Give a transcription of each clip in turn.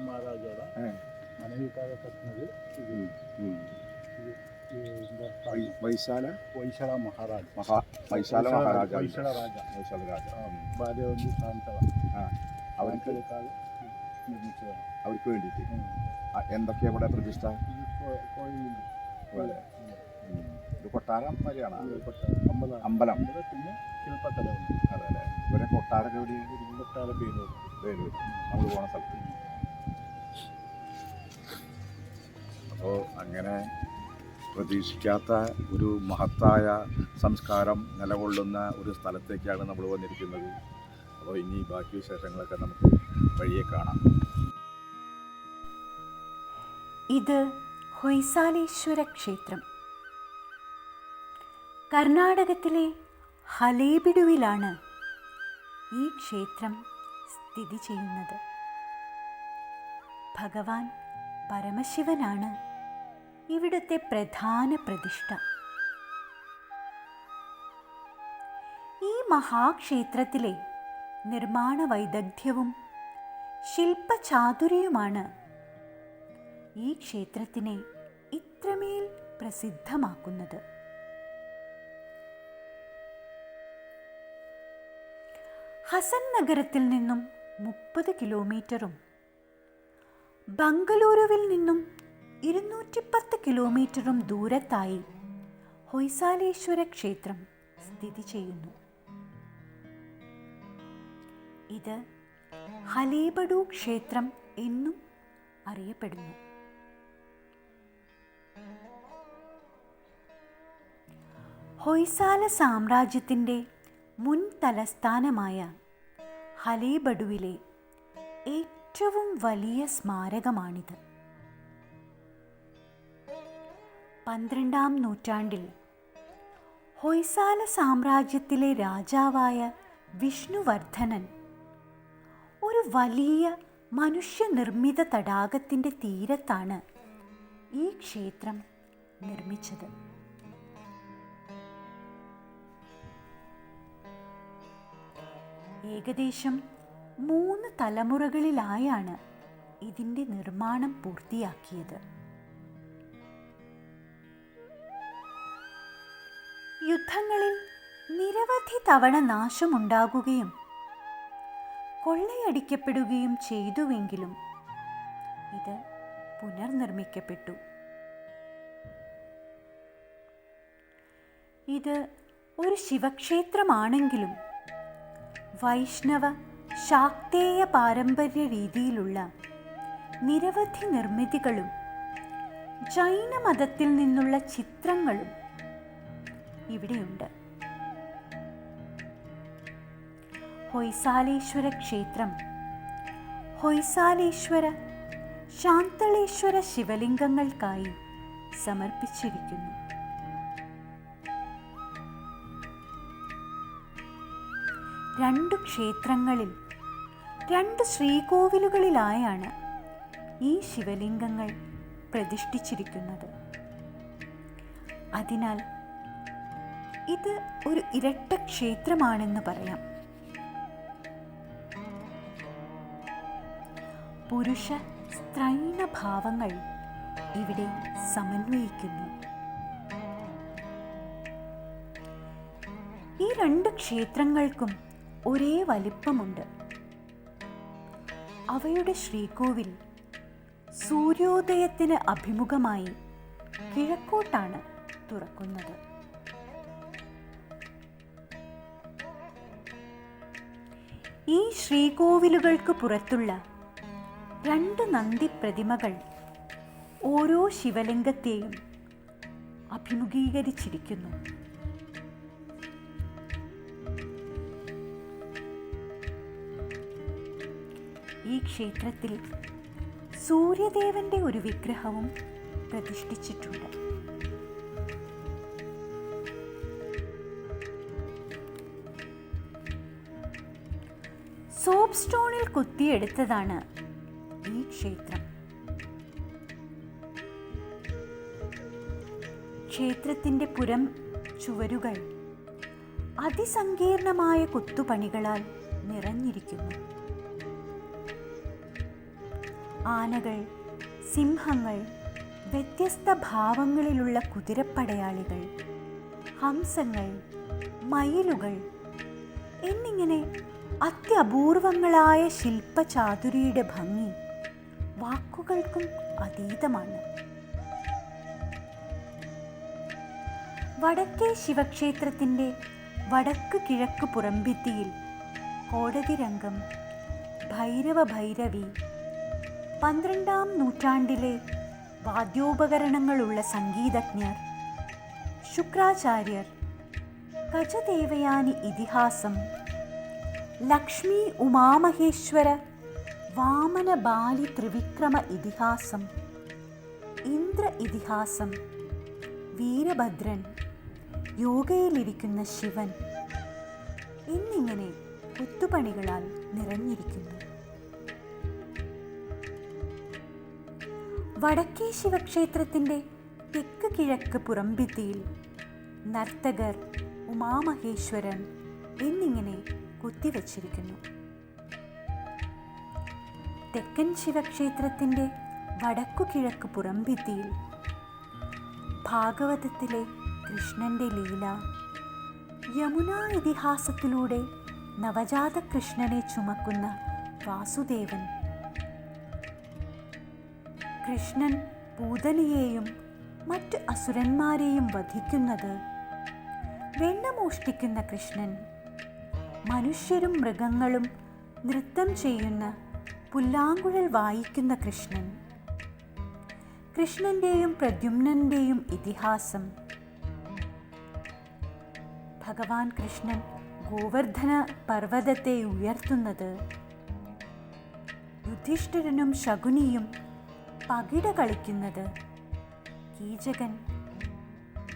മഹാരാജയുടെ ഏ. ಕಾಲ ಕಟ್ಟಿನದು ಇದು വൈശാല? വൈശാല മഹാരാജ. മഹാ വൈശാല മഹാരാജ. വൈശാല രാജ. വൈശാല രാജ. ഭാര്യ വന്ന് സാന്തള അവർക്ക് നിർമ്മിച്ചതാണ്. അവർക്ക് വേണ്ടിയിട്ട്. എന്തൊക്കെയാ ഇവിടെ പ്രതിഷ്ഠ? ഇത് കൊട്ടാരം വരെയാണ് അമ്പലം. പിന്നെ ഉണ്ട് അതെ അല്ലേ ഇവരെ കൊട്ടാരൊക്കെ എവിടെയാണ് കൊട്ടാരം പേര് വേലൂർ നമ്മൾ പോണ സ്ഥലത്ത്. അപ്പോൾ അങ്ങനെ പ്രതീക്ഷിക്കാത്ത ഒരു മഹത്തായ സംസ്കാരം നിലകൊള്ളുന്ന ഒരു സ്ഥലത്തേക്കാണ് നമ്മൾ വന്നിരിക്കുന്നത്. അപ്പോൾ ഇനി ബാക്കി വിശേഷങ്ങളൊക്കെ നമുക്ക് വഴിയെ കാണാം. ഇത് ഹൊയ്സാലേശ്വര ക്ഷേത്രം. കർണാടകത്തിലെ ഹലേബിഡുവിലാണ് ഈ ക്ഷേത്രം സ്ഥിതി ചെയ്യുന്നത്. ഭഗവാൻ പരമശിവനാണ് ഇവിടുത്തെ പ്രധാന പ്രതിഷ്ഠ. ഈ മഹാക്ഷേത്രത്തിലെ നിർമ്മാണ വൈദഗ്ധ്യവും ശില്പചാതുരിയുമാണ് ഈ ക്ഷേത്രത്തിനെ ഇത്രമേൽ പ്രസിദ്ധമാക്കുന്നത്. ഹസൻ നഗരത്തിൽ നിന്നും മുപ്പത് കിലോമീറ്ററും ബംഗളൂരുവിൽ നിന്നും ഇരുന്നൂറ്റിപ്പത്ത് കിലോമീറ്ററും ദൂരത്തായി ഹൊയ്സാലേശ്വര ക്ഷേത്രം സ്ഥിതി ചെയ്യുന്നു. ഇത് ഹലീബഡു ക്ഷേത്രം എന്നും അറിയപ്പെടുന്നു. ഹൊയ്സാല സാമ്രാജ്യത്തിന്റെ മുൻ തലസ്ഥാനമായ ഹലേബഡുവിലെ ഏറ്റവും വലിയ സ്മാരകമാണിത്. പന്ത്രണ്ടാം നൂറ്റാണ്ടിൽ ഹൊയ്സാല സാമ്രാജ്യത്തിലെ രാജാവായ വിഷ്ണുവർദ്ധനൻ ഒരു വലിയ മനുഷ്യനിർമ്മിത തടാകത്തിന്റെ തീരത്താണ് ഈ ക്ഷേത്രം നിർമ്മിച്ചത്. ഏകദേശം മൂന്ന് തലമുറകളിലായാണ് ഇതിന്റെ നിർമ്മാണം പൂർത്തിയാക്കിയത്. യുദ്ധങ്ങളിൽ നിരവധി തവണ നാശമുണ്ടാകുകയും കൊള്ളയടിക്കപ്പെടുകയും ചെയ്തുവെങ്കിലും ഇത് പുനർനിർമ്മിക്കപ്പെട്ടു. ഇത് ഒരു ശിവക്ഷേത്രമാണെങ്കിലും വൈഷ്ണവ ശാക്തേയ പാരമ്പര്യ രീതിയിലുള്ള നിരവധി നിർമ്മിതികളും ജൈന മതത്തിൽ നിന്നുള്ള ചിത്രങ്ങളും ഇവിടെയുണ്ട്. ഹൊയ്സാലേശ്വര ക്ഷേത്രം. ഹൊയ്സാലേശ്വര ശാന്തളേശ്വര ശിവലിംഗങ്ങൾക്കായി സമർപ്പിച്ചിരിക്കുന്നു. രണ്ടു ക്ഷേത്രങ്ങളിൽ രണ്ട് ശ്രീകോവിലുകളിലായാണ് ഈ ശിവലിംഗങ്ങൾ പ്രതിഷ്ഠിച്ചിരിക്കുന്നത്. അതിനാൽ ഇത് ഒരു ഇരട്ട ക്ഷേത്രമാണെന്ന് പറയാം. പുരുഷ സ്ത്രൈണ ഭാവങ്ങൾ ഇവിടെ സമന്വയിക്കുന്നു. ഈ രണ്ട് ക്ഷേത്രങ്ങൾക്കും ഒരേ വലിപ്പമുണ്ട്. അവയുടെ ശ്രീകോവിൽ സൂര്യോദയത്തിന് അഭിമുഖമായി കിഴക്കോട്ടാണ് തുറക്കുന്നത്. ഈ ശ്രീകോവിലുകൾക്ക് പുറത്തുള്ള രണ്ട് നന്ദി പ്രതിമകൾ ഓരോ ശിവലിംഗത്തെയും അഭിമുഖീകരിച്ചിരിക്കുന്നു. ഈ ക്ഷേത്രത്തിൽ സൂര്യദേവന്റെ ഒരു വിഗ്രഹവും പ്രതിഷ്ഠിച്ചിട്ടുണ്ട്. സോപ്പ് സ്റ്റോണിൽ കുത്തിയെടുത്തതാണ് ഈ ക്ഷേത്രം. ക്ഷേത്രത്തിന്റെ പുരം ചുവരുകൾ അതിസങ്കീർണമായ കുത്തുപണികളാൽ നിറഞ്ഞിരിക്കുന്നു. ആനകൾ സിംഹങ്ങൾ വ്യത്യസ്ത ഭാവങ്ങളിലുള്ള കുതിരപ്പടയാളികൾ ഹംസങ്ങൾ മയിലുകൾ എന്നിങ്ങനെ അത്യപൂർവങ്ങളായ ശില്പചാതുരിയുടെ ഭംഗി വാക്കുകൾക്കും അതീതമാണ്. വടക്കേ ശിവക്ഷേത്രത്തിന്റെ വടക്ക് കിഴക്ക് പുറംഭിത്തിയിൽ കോടതി രംഗം ഭൈരവ ഭൈരവി. പന്ത്രണ്ടാം നൂറ്റാണ്ടിലെ വാദ്യോപകരണങ്ങളുള്ള സംഗീതജ്ഞർ ശുക്രാചാര്യർ ഗജദേവയാനി ഇതിഹാസം ലക്ഷ്മി ഉമാമഹേശ്വര വാമന ബാലി ത്രിവിക്രമ ഇതിഹാസം ഇന്ദ്ര ഇതിഹാസം വീരഭദ്രൻ യോഗയിലിരിക്കുന്ന ശിവൻ എന്നിങ്ങനെ കൊത്തുപണികളാൽ നിറഞ്ഞിരിക്കുന്നു. വടക്കേ ശിവക്ഷേത്രത്തിന്റെ തെക്ക് കിഴക്ക് പുറംഭിത്തിയിൽ നർത്തകർ ഉമാമഹേശ്വരൻ എന്നിങ്ങനെ കുത്തിവച്ചിരിക്കുന്നു. തെക്കൻ ശിവക്ഷേത്രത്തിന്റെ വടക്കു കിഴക്ക് പുറംഭിത്തിയിൽ ഭാഗവതത്തിലെ കൃഷ്ണന്റെ ലീല യമുനാ ഇതിഹാസത്തിലൂടെ നവജാത കൃഷ്ണനെ ചുമക്കുന്ന വാസുദേവൻ. കൃഷ്ണൻ പൂതലിയെയും മറ്റ് അസുരന്മാരെയും വധിക്കുന്നത് വെണ്ണ മോഷ്ടിക്കുന്ന കൃഷ്ണൻ. മനുഷ്യരും മൃഗങ്ങളും നൃത്തം ചെയ്യുന്ന പുല്ലാങ്കുഴൽ വായിക്കുന്ന കൃഷ്ണൻ. കൃഷ്ണന്റെയും പ്രദ്യുമ്നന്റെയും ഇതിഹാസം. ഭഗവാൻ കൃഷ്ണൻ ഗോവർദ്ധന പർവതത്തെ ഉയർത്തുന്നത്. യുധിഷ്ഠിരനും ശകുനിയും പകിട കളിക്കുന്നത്. കീചകൻ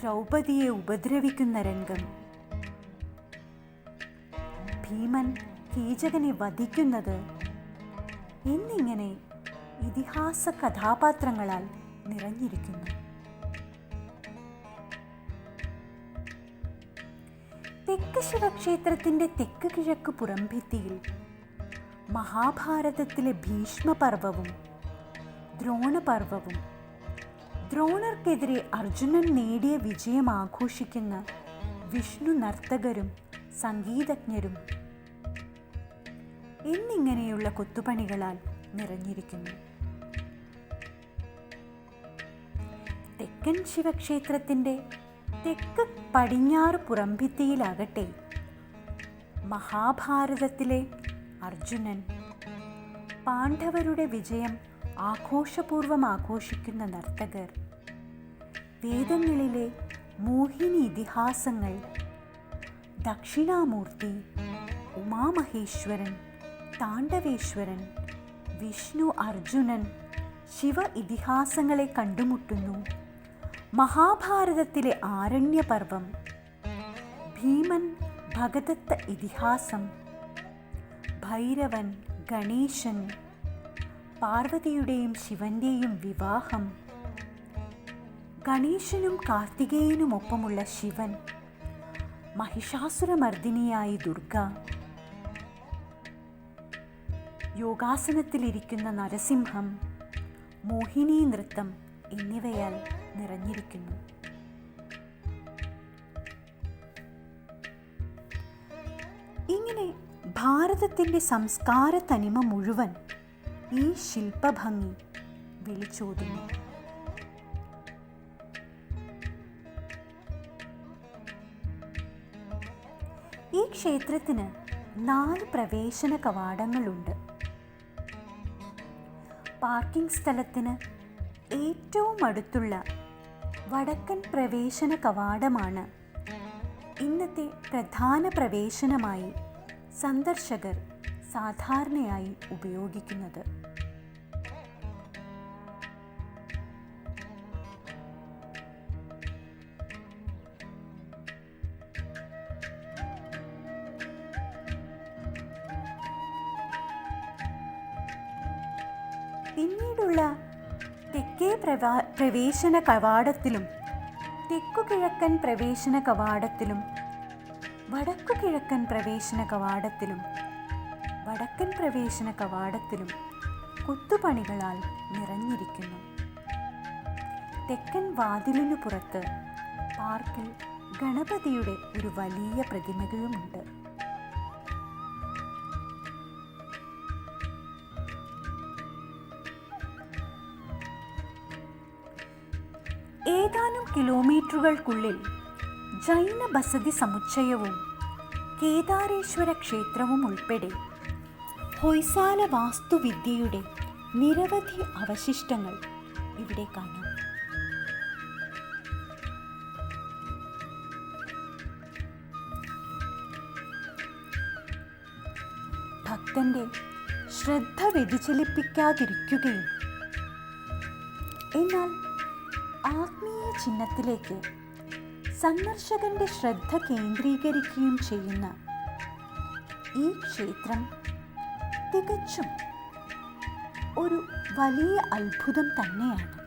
ദ്രൗപദിയെ ഉപദ്രവിക്കുന്ന രംഗം. ഭീമൻ കീചകനെ വധിക്കുന്നത്? എന്നിങ്ങനെ ഇതിഹാസ കഥാപാത്രങ്ങളാൽ നിറഞ്ഞിരിക്കുന്നു. തെക്ക് ശിവക്ഷേത്രത്തിന്റെ തെക്ക് കിഴക്ക് പുറംഭിത്തിയിൽ മഹാഭാരതത്തിലെ ഭീഷ്മപർവവും ദ്രോണപർവവും ദ്രോണർക്കെതിരെ അർജുനൻ നേടിയ വിജയം ആഘോഷിക്കുന്ന വിഷ്ണു നർത്തകരും സംഗീതജ്ഞരും എന്നിങ്ങനെയുള്ള കൊത്തുപണികളാൽ നിറഞ്ഞിരിക്കുന്നു. തെക്കൻ ശിവക്ഷേത്രത്തിന്റെ തെക്ക് പടിഞ്ഞാറ് പുറംഭിത്തിയിലാകട്ടെ മഹാഭാരതത്തിലെ അർജുനൻ പാണ്ഡവരുടെ വിജയം ആഘോഷപൂർവം ആഘോഷിക്കുന്ന നർത്തകർ വേദങ്ങളിലെ മോഹിനി ഇതിഹാസങ്ങൾ ദക്ഷിണാമൂർത്തി ഉമാമഹേശ്വരൻ താണ്ഡവേശ്വരൻ വിഷ്ണു അർജുനൻ ശിവ ഇതിഹാസങ്ങളെ കണ്ടുമുട്ടുന്നു. മഹാഭാരതത്തിലെ ആരണ്യപർവം ഭീമൻ ഭഗദത്ത ഇതിഹാസം ഭൈരവൻ ഗണേശൻ പാർവതിയുടെയും ശിവന്റെയും വിവാഹം ഗണേശനും കാർത്തികേയനുമൊപ്പമുള്ള ശിവൻ മഹിഷാസുരമർദിനിയായി ദുർഗ യോഗാസനത്തിലിരിക്കുന്ന നരസിംഹം മോഹിനി നൃത്തം എന്നിവയാൽ നിറഞ്ഞിരിക്കുന്നു. ഇങ്ങനെ ഭാരതത്തിന്റെ സംസ്കാര തനിമ മുഴുവൻ ഈ ശില്പഭംഗി വിളിച്ചോതുന്നു. ഈ ക്ഷേത്രത്തിന് നാല് പ്രവേശന കവാടങ്ങളുണ്ട്. പാർക്കിംഗ് സ്ഥലത്തിന് ഏറ്റവും അടുത്തുള്ള വടക്കൻ പ്രവേശന കവാടമാണ്. ഇന്നത്തെ പ്രധാന പ്രവേശനമായി സന്ദർശകർ സാധാരണയായി ഉപയോഗിക്കുന്നത്. പിന്നീടുള്ള തെക്കേ പ്രവാ പ്രവേശന കവാടത്തിലും തെക്കുകിഴക്കൻ പ്രവേശന കവാടത്തിലും വടക്കുകിഴക്കൻ പ്രവേശന കവാടത്തിലും വടക്കൻ പ്രവേശന കവാടത്തിലും കൊത്തുപണികളാൽ നിറഞ്ഞിരിക്കുന്നു. തെക്കൻ വാതിലിനു പുറത്ത് പാർക്കിൽ ഗണപതിയുടെ ഒരു വലിയ പ്രതിമകളുമുണ്ട്. ഏതാനും കിലോമീറ്ററുകൾക്കുള്ളിൽ ജൈന ബസതി സമുച്ചയവും കേദാരേശ്വര ക്ഷേത്രവും ഉൾപ്പെടെ ഹൊയ്സാല വാസ്തുവിദ്യയുടെ നിരവധി അവശിഷ്ടങ്ങൾ ഇവിടെ കാണാം. ഭക്തന്റെ ശ്രദ്ധ വ്യതിചലിപ്പിക്കാതിരിക്കുകയും എന്നാൽ ആത്മീയ ചിഹ്നത്തിലേക്ക് സന്ദർശകന്റെ ശ്രദ്ധ കേന്ദ്രീകരിക്കുകയും ചെയ്യുന്ന ഈ ക്ഷേത്രം തികച്ചും ഒരു വലിയ അത്ഭുതം തന്നെയാണ്.